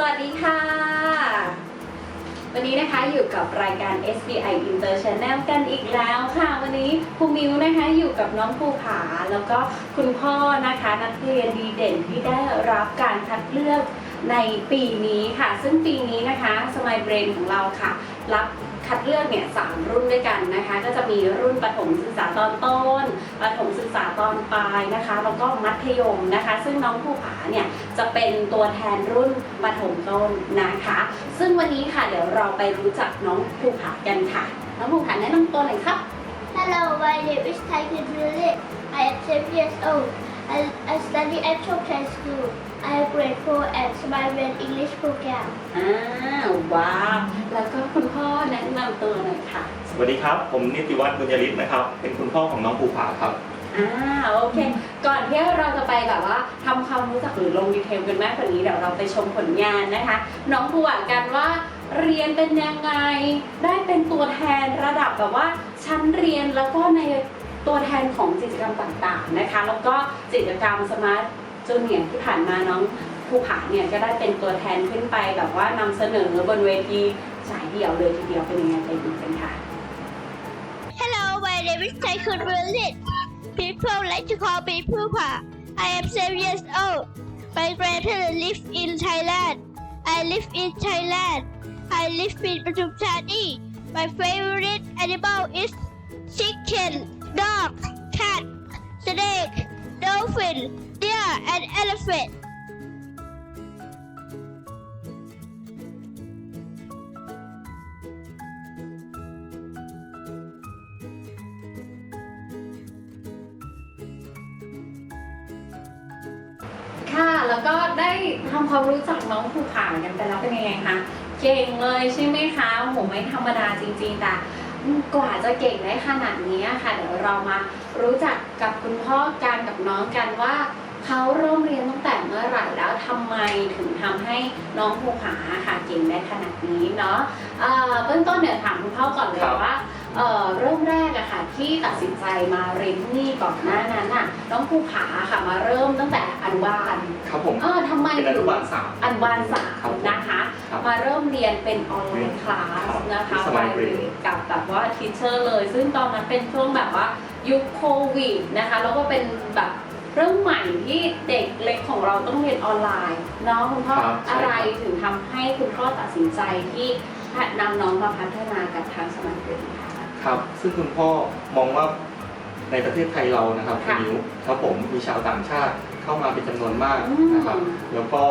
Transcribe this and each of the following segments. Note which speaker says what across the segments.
Speaker 1: สวัสดีค่ะ วันนี้นะคะอยู่กับรายการ SBI Inter Channel กันอีกแล้วค่ะ วันนี้ครูมิวนะคะอยู่กับน้องภูผาแล้วก็คุณพ่อนะคะนักเรียนดีเด่นที่ได้รับการคัดเลือกในปีนี้ค่ะ ซึ่งปีนี้นะคะสมัยเบรนของเราค่ะ รับ คัดเลือกเนี่ยสามรุ่นด้วยกันนะคะ ก็จะมีรุ่นประถมศึกษาตอนต้น ประถมศึกษาตอนปลายนะคะ แล้วก็มัธยมนะคะ ซึ่งน้องภูผาเนี่ยจะเป็นตัวแทนรุ่นประถมต้นนะคะ ซึ่งวันนี้ค่ะเดี๋ยวเราไปรู้จักน้องภูผากันค่ะ น้องภูผาแนะนำตัวหน่อยครับ
Speaker 2: Hello, my name is Tiger Julie I am seven years old. I, I study at Chokchai School. I am grade 4 at Smiley English program.
Speaker 1: อ้าวว้าวแล้วก็คุณพ่อแนะนำตัวหน่อยค่ะ
Speaker 3: สวัสดีครับ ผมนิติวัฒน์บุญยริศนะครับ เป็นคุณพ่อของน้องภูผาครับ
Speaker 1: อ่าโอเค ก่อนที่เราจะไปแบบว่าทำความรู้จักหรือลงดีเทลกันมากกว่านี้เดี๋ยวเราไปชมผลงานนะคะ น้องภูผากันว่า เรียนเป็นยังไง ได้เป็นตัวแทนระดับแบบว่าชั้นเรียนแล้วก็ในตัวแทนของกิจกรรมต่างๆนะคะ แล้วก็กิจกรรมสมาร์ท จูเนียที่ผ่านมาน้องภูผาเนี่ยก็ได้เป็นตัวแทนขึ้นไปแบบว่านำเสนอบนเวทีสายเดี่ยวเลยทีเดียวเป็นยังไงไปดูกันค่ะ
Speaker 2: Hello, my name is Tiger Juliet. People like to call me Pupa. I am seven years old. My grandparents live in Thailand. I live in Thailand. I live in Patum Thani. My favorite animal is chicken, dog, cat, snake, dolphin, deer, and elephant.
Speaker 1: ค่ะแล้วก็ได้ทำความรู้จักน้องภูผากันไปแล้วเป็นยังไงคะเก่งเลยใช่ไหมคะโอ้โหไม่ธรรมดาจริงๆแต่กว่าจะเก่งได้ขนาดนี้ค่ะ เดี๋ยวเรามารู้จักกับคุณพ่อกันกับน้องกันว่า เขาเริ่มเรียนตั้งแต่เมื่อไหร่แล้วทำไมถึงทำให้น้องภูผาค่ะเก่งได้ขนาดนี้เนาะเอ่อเบื้องต้นเนี่ยถามคุณพ่อก่อนเลย
Speaker 3: ครับ
Speaker 1: ว่าเอ่อเริ่มแรกอะค่ะที่ตัดสินใจมาเรียนที่นี่ก่อนหน้านั้นน่ะน้องภูผาค่ะมาเริ่มตั้งแต่อนุบาล
Speaker 3: ครับผม
Speaker 1: เออทำไม
Speaker 3: เป็นอนุบาลสาม
Speaker 1: อนุบาลสา
Speaker 3: ครั
Speaker 1: ม
Speaker 3: บ
Speaker 1: นะคะ
Speaker 3: ครับ
Speaker 1: มาเริ่มเรียนเป็นออนไลน์คลาส
Speaker 3: ครับ
Speaker 1: นะคะ
Speaker 3: สมัยเรียน
Speaker 1: กับแบบว่าทีเชอร์เลย ซึ่งตอนนั้นเป็นช่วงแบบว่ายุคโควิดนะคะ แล้วก็เป็นแบบเรื่องใหม่ที่เด็กเล็กของเราต้องเรียนออนไลน์เนาะคุณพ่อ
Speaker 3: ครับใช่
Speaker 1: อะไร
Speaker 3: ครับ
Speaker 1: ถึงทำให้คุณพ่อตัดสินใจที่นำน้องมาพัฒนากับทางสมัยเรียนค่ะ
Speaker 3: ครับซึ่งคุณพ่อมองว่าในประเทศไทยเรานะครับคุณ
Speaker 1: ค่ะ
Speaker 3: นิ้วครับผมมีชาวต่างชาติเข้ามาเป็นจำนวนมาก
Speaker 1: อืม
Speaker 3: นะครับ แล้วก็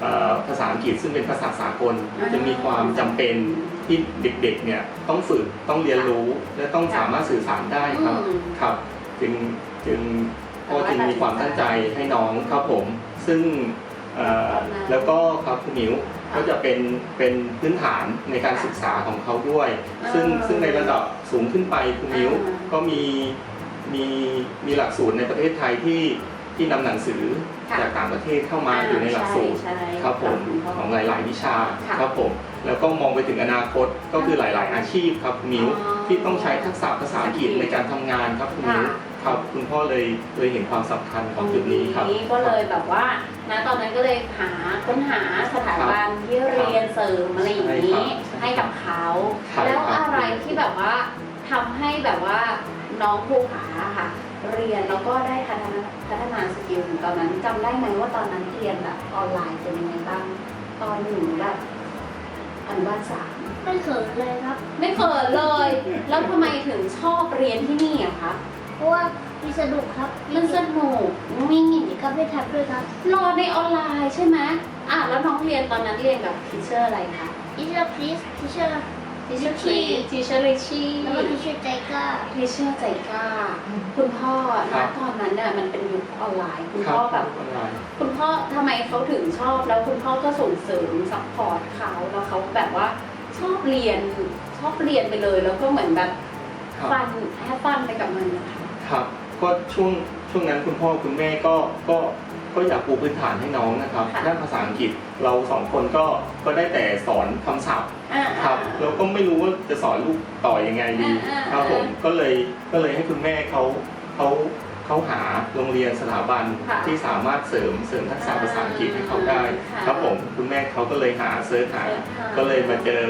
Speaker 3: เอ่อภาษาอังกฤษซึ่งเป็นภาษาสากล
Speaker 1: อ่า
Speaker 3: จะมีความจำเป็นที่เด็กๆเนี่ยต้องฝึกต้องเรียนรู้ และต้อง
Speaker 1: ค่ะ
Speaker 3: สามารถสื่อสารได้ครับ
Speaker 1: อืม
Speaker 3: ครับ จึงจึง ก็จึงมีความตั้งใจให้น้องครับผม ซึ่งเอ่อ
Speaker 1: ตอนนั้น
Speaker 3: แล้วก็ครับคุณหมิว
Speaker 1: ค่ะ
Speaker 3: ก็จะเป็นเป็นพื้นฐานในการศึกษาของเขาด้วย
Speaker 1: อ่า
Speaker 3: ซึ่งซึ่งในระดับสูงขึ้นไปคุณหมิว
Speaker 1: อ่า
Speaker 3: ก็มีมีมีหลักสูตรในประเทศไทยที่ที่นำหนังสือ
Speaker 1: ค่ะ
Speaker 3: จากต่างประเทศเข้ามาอยู่ในหลักสูตร
Speaker 1: ใช่ใช่
Speaker 3: ครับผม
Speaker 1: ณพ่
Speaker 3: ของหลาย ๆ วิชา
Speaker 1: ค่ะ
Speaker 3: ครับผมแล้วก็มองไปถึงอนาคตก็คือหลาย ๆ อาชีพครับคุณหมิว
Speaker 1: อ๋อ
Speaker 3: ที่ต้องใช้ทักษะภาษาอังกฤษในการทำงานครับคุณหมิว
Speaker 1: ค่ะ
Speaker 3: ครับคุณพ่อเลยเลยเห็นความสำคัญของจุดนี้ครับ
Speaker 1: ก็เลยแบบว่านะตอนนั้นก็เลยหาค้นหาสถาบันที่เรียนเสริมอะไรอย่างนี้
Speaker 3: ใช่ครับ
Speaker 1: ให้กับเขา
Speaker 3: ใช่
Speaker 1: แล้ว
Speaker 3: ครับ
Speaker 1: อะไรที่แบบว่าทำให้แบบว่าน้องภูผาค่ะ เรียนแล้วก็ได้พัฒนาพัฒนาสกิลถึงตอนนั้นจำได้ไหมว่าตอนนั้นเรียนแบบออนไลน์เป็นยังไงบ้างตอนหนูแบบอนุบาลสาม
Speaker 2: ไม่เขินเลยครับ
Speaker 1: ไม่เขินเลย แล้วทำไมถึงชอบเรียนที่นี่อะคะ
Speaker 2: เพราะว่ามีสนุกครับ
Speaker 1: มันสนุกมี
Speaker 2: กับไม่ทับด้วยครับ
Speaker 1: รอในออนไลน์ใช่ไหมอะแล้วน้องเรียนตอนนั้นเรียนกับทีเชอร์อะไรคะ
Speaker 2: ทีเชอร์พลีสทีเชอร์
Speaker 1: ทีเชอร์ครีทีเชอร์ริชี่
Speaker 2: แล้วก็ทีเชอร์ใจกล้า
Speaker 1: ทีเชอร์ใจกล้า คุณพ่อ
Speaker 3: ครั
Speaker 1: นะ
Speaker 3: บ
Speaker 1: ตอนนั้นเนี่ยมันเป็นยุคออนไลน์ คุณ
Speaker 3: ครั
Speaker 1: พ่อแบบ
Speaker 3: ออนไลน์
Speaker 1: คุณพ่อทำไมเขาถึงชอบ แล้วคุณพ่อก็ส่งเสริมซัพพอร์ตเขาแล้วเขาแบบว่าชอบเรียนชอบเรียนไปเลย แล้วก็เหมือนแบบ
Speaker 3: ครับ
Speaker 1: ฟันแฮปฟันไปกับมันนะคะ
Speaker 3: ครับก็ช่วงช่วงนั้นคุณพ่อคุณแม่ก็ก็ก็อยากปูพื้นฐานให้น้องนะครับ
Speaker 1: ค่ะ
Speaker 3: ด้านภาษาอังกฤษเราสองคนก็ก็ได้แต่สอนคำศัพท์
Speaker 1: อ่า
Speaker 3: ครับแล้วก็ไม่รู้ว่าจะสอนลูกต่อยังไงดี
Speaker 1: อ่าอ่า
Speaker 3: ครับผมก็เลยก็เลยให้คุณแม่เขาเขาเข้าหาโรงเรียนสถาบัน
Speaker 1: ค่ะ
Speaker 3: ที่สามารถเสริมเสริมทักษะภาษาอังกฤษให้เขาได้
Speaker 1: ค่ะ
Speaker 3: ครับผมคุณแม่เขาก็เลยหาเซิร์ชหา ก็เลยมาเจอ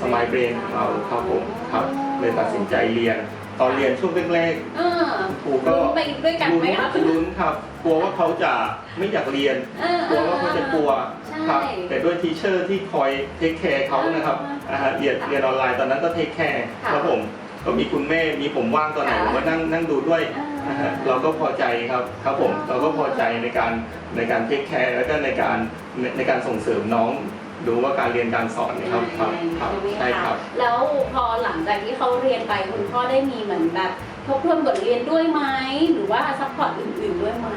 Speaker 3: สมายเบรนของเราครับผมครับเลยตัดสินใจเรียน ตอนเรียนช่วงแรก
Speaker 1: เออ
Speaker 3: ๆครูก็
Speaker 1: ลุ้นไปด้วยกัน
Speaker 3: ลุ้น
Speaker 1: ไหมครับ
Speaker 3: ลุ้นครับ กลัวว่าเขาจะไม่อยากเรียน
Speaker 1: เออก
Speaker 3: ลัวว่าเขาจะกลัว
Speaker 1: ใช่
Speaker 3: ครับ แต่ด้วยทีเชอร์ที่คอยเทคแคร์เขานะครับ
Speaker 1: อ่า
Speaker 3: อ่าฮะเรียนเรียนออนไลน์ตอนนั้นก็เทคแคร์
Speaker 1: ค่ะ
Speaker 3: ครับผมก็มีคุณแม่มีผมว่างตอนไหน
Speaker 1: ค่ะ
Speaker 3: ผมก็นั่งนั่งดูด้วย
Speaker 1: อ่า
Speaker 3: นะฮะเราก็พอใจครับครับผม
Speaker 1: อ๋อ
Speaker 3: เราก็พอใจในการในการเทคแคร์แล้วก็ในการในในการส่งเสริมน้อง ดูว่าการเรียนการสอนเนี่ยครับครับครับ
Speaker 1: ใช่ไหม
Speaker 3: ใช่
Speaker 1: คะ
Speaker 3: ครับ
Speaker 1: แล้วพอหลังจากที่เขาเรียนไปคุณพ่อได้มีเหมือนแบบทบทวนบทเรียนด้วยไหมหรือว่าซัพพอร์ตอื่น ๆด้วยไหม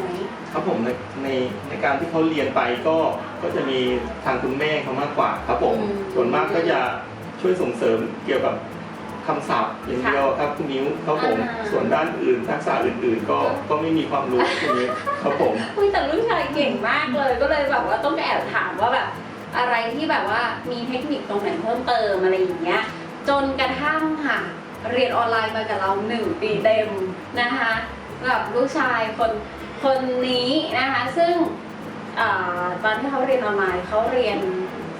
Speaker 3: ครับผมในในในการที่เขาเรียนไปก็ก็จะมีทางคุณแม่เขามากกว่าครับผม
Speaker 1: อืม
Speaker 3: ส่วนมากก็จะช่วยส่งเสริมเกี่ยวกับคำศัพท์อย่างเดียวครับคุณนิ้วครับผม
Speaker 1: อ่า
Speaker 3: ส่วนด้านอื่นทักษะอื่น ๆ ก็ก็ไม่มีความรู้คุณนิ้วครับผม
Speaker 1: อุ้ยแต่ลูกชายเก่งมากเลยก็เลยแบบว่าต้องแอบถามว่าแบบ อะไรที่แบบว่ามีเทคนิคตรงไหนเพิ่มเติมอะไรอย่างเงี้ยจนกระทั่งค่ะเรียนออนไลน์มากับเราหนึ่งปีเต็มนะคะกับลูกชายคนคนนี้นะคะ ซึ่งอ่าตอนที่เขาเรียนออนไลน์เขาเรียน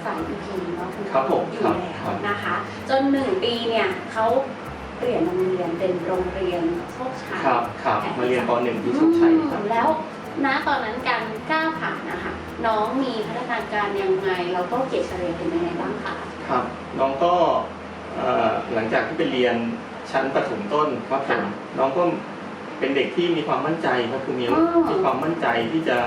Speaker 1: สายอีพีเนาะณ
Speaker 3: ครับผม
Speaker 1: อยู่
Speaker 3: ครับ
Speaker 1: แล้ว
Speaker 3: ครับ
Speaker 1: นะคะ จนหนึ่งปีเนี่ยเขาเปลี่ยนโรงเรียนเป็นโรงเรียนโชคชัย
Speaker 3: ครับครับมาเรียนป .1 ที่โชคชัยครับ
Speaker 1: อืมแล้ว ณตอนนั้นการก้าวผ่านนะคะน้องมีพัฒนาการยังไงแล้วก็เกรดเฉลี่ยเป็นยังไงบ้างคะ
Speaker 3: ครับ น้องก็เอ่อหลังจากที่ไปเรียนชั้นประถมต้นครับผมน้องก็เป็นเด็กที่มีความมั่นใจครับคุณมิ้วมีความมั่นใจที่จะ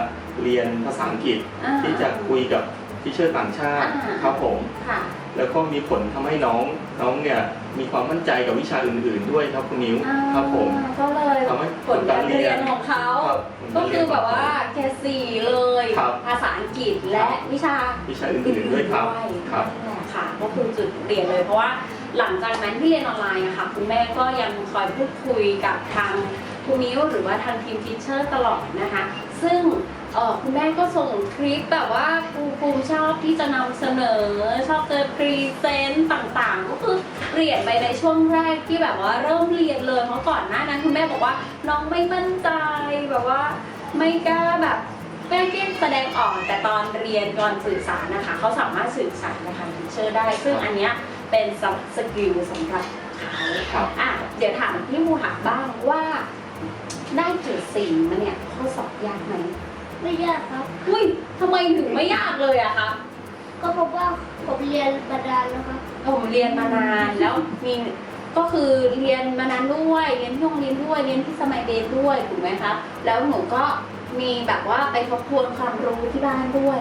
Speaker 3: เรียนภาษาอังกฤษ
Speaker 1: อ่า
Speaker 3: ที่จะคุยกับทิเชอร์ต่างชาติ
Speaker 1: อ่า
Speaker 3: ครับผม
Speaker 1: ค่ะ
Speaker 3: แล้วก็มีผลทำให้น้องน้องเนี่ยมีความมั่นใจกับวิชาอื่น ๆ ด้วยครับคุณมิ้ว
Speaker 1: อ่า
Speaker 3: ครับผม
Speaker 1: ก็เลย
Speaker 3: ทำให้
Speaker 1: ผลการเรียนของเขา
Speaker 3: ครับ
Speaker 1: ก็คือแบบว่าเกรดสี่เลย
Speaker 3: ครับ
Speaker 1: ภาษาอังกฤษและวิชา
Speaker 3: วิชาอื่นๆด้วยครับครับ
Speaker 1: นั่นแหละค่ะก็คือจุดเปลี่ยนเลยเพราะว่าหลังจากนั้นที่เรียนออนไลน์อะค่ะคุณแม่ก็ยังคอยพูดคุยกับทางคุณมิวหรือว่าทางทีมทิชเชอร์ตลอดนะคะ ซึ่ง เอ่อคุณแม่ก็ส่งคลิปแบบว่าครูภูมิชอบที่จะนำเสนอ ชอบจะพรีเซนต์ต่างๆ ก็คือเปลี่ยนไปในช่วงแรกที่แบบว่าเริ่มเรียนเลยเพราะก่อนหน้านั้นคุณแม่บอกว่าน้องไม่มั่นใจแบบว่าไม่กล้าแบบไม่กล้าแสดงออกแต่ตอนเรียนก่อนสื่อสารนะคะเขาสามารถสื่อสารกับทางทิชเชอร์ได้ ซึ่งอันเนี้ยเป็นสกิลสำหรับเขา
Speaker 3: ครับ
Speaker 1: อะเดี๋ยวถามพี่มูหักบ้างว่าได้เกรดสี่มาเนี่ยข้อสอบยากไหม
Speaker 2: ไม่ยากครับ
Speaker 1: อุ้ยทำไมถึงไม่ยากเลยอะคะ
Speaker 2: ก็เพราะว่าผมเรียนมานานแล้วครับ
Speaker 1: ผมเรียนมานานแล้วมีก็คือเรียนมานานด้วยเรียนที่โรงเรียนด้วยเรียนที่สมัยเรียนด้วยถูกไหมคะแล้วหนูก็มีแบบว่าไปทบทวนความรู้ที่บ้านด้วย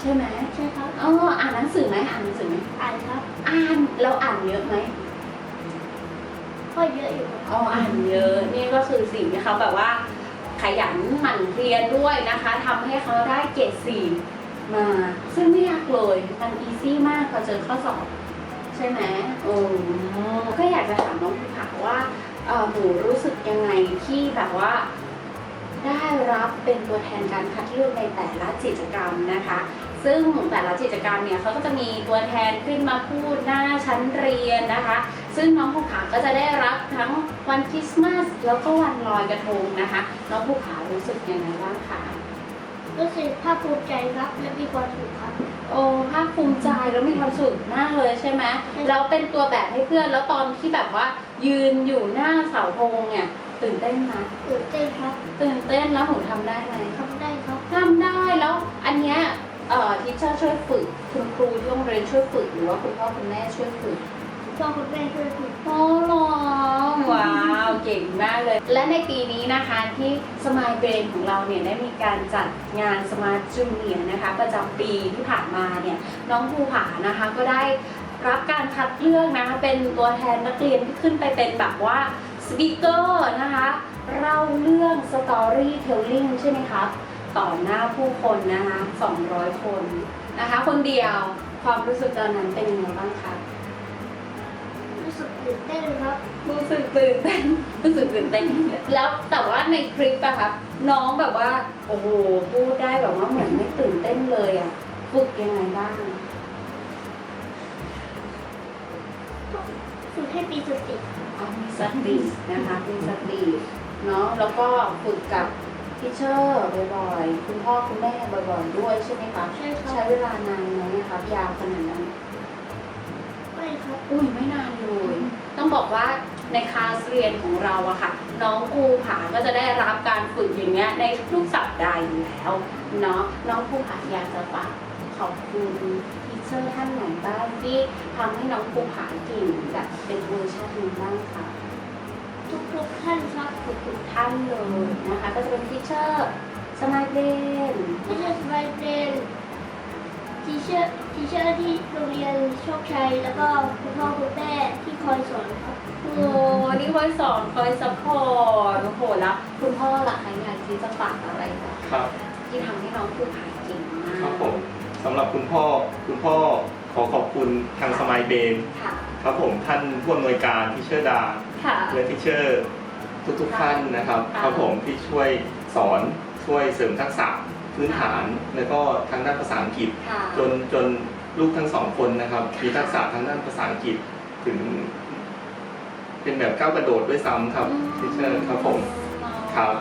Speaker 1: ใช่ไหม
Speaker 2: ใช่ครับ
Speaker 1: อ๋ออ่านหนังสือไหมอ่านหนังสือไหม
Speaker 2: อ่านครับ
Speaker 1: อ่านแล้วอ่านเยอะไหม
Speaker 2: ก็เยอะอยู่ครับ
Speaker 1: อ๋ออ่านเยอะนี่ก็คือสิ่งที่เขาแบบว่า ขยันหมั่นเรียนด้วยนะคะทำให้เขาได้เกรดสี่มา ซึ่งไม่ยากเลยมันอีซี่มากพอเจอข้อสอบ ใช่ไหมโอ้ก็อยากจะถามน้องภูผาว่าเออหนูรู้สึกยังไงที่แบบว่า ได้รับเป็นตัวแทนการคัดเลือกในแต่ละกิจกรรมนะคะซึ่งแต่ละกิจกรรมเนี่ยเขาก็จะมีตัวแทนขึ้นมาพูดหน้าชั้นเรียนนะคะ ซึ่งน้องภูผาก็จะได้รับทั้งวันคริสต์มาสแล้วก็วันลอยกระทงนะคะ น้องภูผารู้สึกยังไงบ้างคะ
Speaker 2: รู้สึกภาคภูมิใจครับและมีความสุขครับ
Speaker 1: โอ้ภาคภูมิใจแล้วมีความสุขมากเลยใช่ไหม
Speaker 2: ใช่
Speaker 1: แล้วเป็นตัวแบบให้เพื่อนแล้วตอนที่แบบว่า ยืนอยู่หน้าเสาธงเนี่ยตื่นเต้นไหม
Speaker 2: ตื่นเต้นครับ
Speaker 1: ตื่นเต้นแล้วหนูทำได้ไหม
Speaker 2: ทำได้ครับ
Speaker 1: ทำได้แล้วอันเนี้ยเอ่อทิชเชอร์ช่วยฝึกคุณครูที่โรงเรียนช่วยฝึกหรือว่าคุณพ่อคุณแม่ช่วยฝึก
Speaker 2: พ่อคุณแม่ช่วยฝึก
Speaker 1: โอ้หรอว้าวเก่งมากเลย และในปีนี้นะคะที่สมายเบรนของเราเนี่ยได้มีการจัดงานสมาร์ทจูเนียนะคะ ประจำปีที่ผ่านมาเนี่ยน้องภูผานะคะก็ได้รับการคัดเลือกนะคะเป็นตัวแทนนักเรียนที่ขึ้นไปเป็นแบบว่าสปีกเกอร์นะคะเล่าเรื่องสตอรี่เทลลิ่งใช่ไหมคะต่อหน้าผู้คนนะคะ 200 คนนะคะ คนเดียวความรู้สึกตอนนั้นเป็นยังไงบ้างคะ
Speaker 2: ตื่นเต้นครับ
Speaker 1: รู้สึกตื่นเต้นรู้สึกตื่นเต้นแล้วแต่ว่าในคลิปอะครับน้องแบบว่า โอ้โหพูดได้แบบว่าเหมือนไม่ตื่นเต้นเลยอะฝึกยังไงบ้าง
Speaker 2: ฝึกให้มีสติ
Speaker 1: เอามีสตินะคะมีสติเนาะแล้วก็ฝึกกับทีเชอร์บ่อยๆ คุณพ่อคุณแม่บ่อยๆด้วยใช่ไหมคะ
Speaker 2: ใช่ครับ
Speaker 1: ใช้เวลานานไหมคะยาวขนาดนั้น
Speaker 2: ไม่ครับ
Speaker 1: อุ้ยไม่นานเลย ต้องบอกว่าในคลาสเรียนของเราอะค่ะ น้องภูผาก็จะได้รับการฝึกอย่างเงี้ยในทุกสัปดาห์อยู่แล้วเนาะน้องภูผาอยากจะฝากขอบคุณทีเชอร์ท่านไหนบ้างที่ทำให้น้องภูผาเก่งแบบเป็นเวอร์ชันนี้บ้างคะ
Speaker 2: ทุกๆท่านครับ
Speaker 1: ทุกๆท่านเลยนะคะ ก็จะเป็นทีเชอร์สมัยเรียน
Speaker 2: ที่เชอร์สไบเรนทีเชอร์ ทีเชอร์ที่โรงเรียนโชคชัย แล้วก็คุณพ่อคุณแม่ที่คอยสอนครับ
Speaker 1: โอ้นี่คอยสอนคอยซัพพอร์ตโอ้โหแล้วคุณพ่อล่ะคะอยากที่จะฝากอะไรบ้าง
Speaker 3: ครับ
Speaker 1: ที่ทำให้น้องภูผาเก่งมาก
Speaker 3: ครับผมสำหรับคุณพ่อคุณพ่อขอขอบคุณทางสมายเบน
Speaker 1: ค่ะ
Speaker 3: ครับผมท่านผู้อำนวยการทิเชอร์ดา
Speaker 1: ค่ะ
Speaker 3: และทิเชอร์ทุกๆท่านนะครับ
Speaker 1: ค่ะ
Speaker 3: ครับผมที่ช่วยสอนช่วยเสริมทักษะพื้นฐาน แล้วก็ทางด้านภาษาอังกฤษ
Speaker 1: ค่ะ
Speaker 3: จนจนลูกทั้งสองคนนะครับ มีทักษะทางด้านภาษาอังกฤษถึง เป็นแบบก้าวกระโดดด้วยซ้ำครับทิเชอร์ครับผม ครับ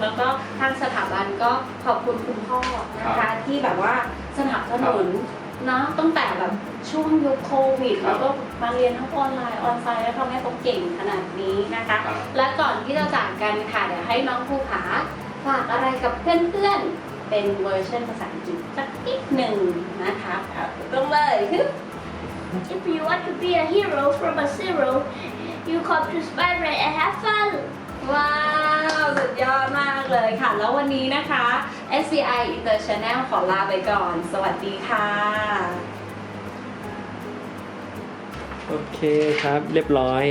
Speaker 1: แล้วก็ทางสถาบันก็ขอบคุณคุณพ่อนะ
Speaker 3: ครั
Speaker 1: คะ
Speaker 3: บ
Speaker 1: ที่แบบว่าสนับสนุนเนาะตั้งแต่แบบช่วงยุคโควิด
Speaker 3: ครับ
Speaker 1: แล้วก็มาเรียนทั้งออนไลน์ออนไลน์แล้วทำให้เขาเก่งขนาดนี้นะคะ
Speaker 3: ครับ
Speaker 1: และก่อนที่จะจากกันค่ะเดี๋ยวให้น้องภูผาฝากอะไรกับเพื่อนๆ เป็นเวอร์ชันภาษาอังกฤษสักนิดหนึ่งนะคะเอาต้องเลยฮึบ
Speaker 2: If you want to be a hero from a zero you come to Spyray and have fun
Speaker 1: ว้าว สุดยอดมากเลยค่ะ แล้ววันนี้นะคะ SCI International ขอลาไปก่อน สวัสดีค่ะ
Speaker 4: โอเคครับเรียบร้อย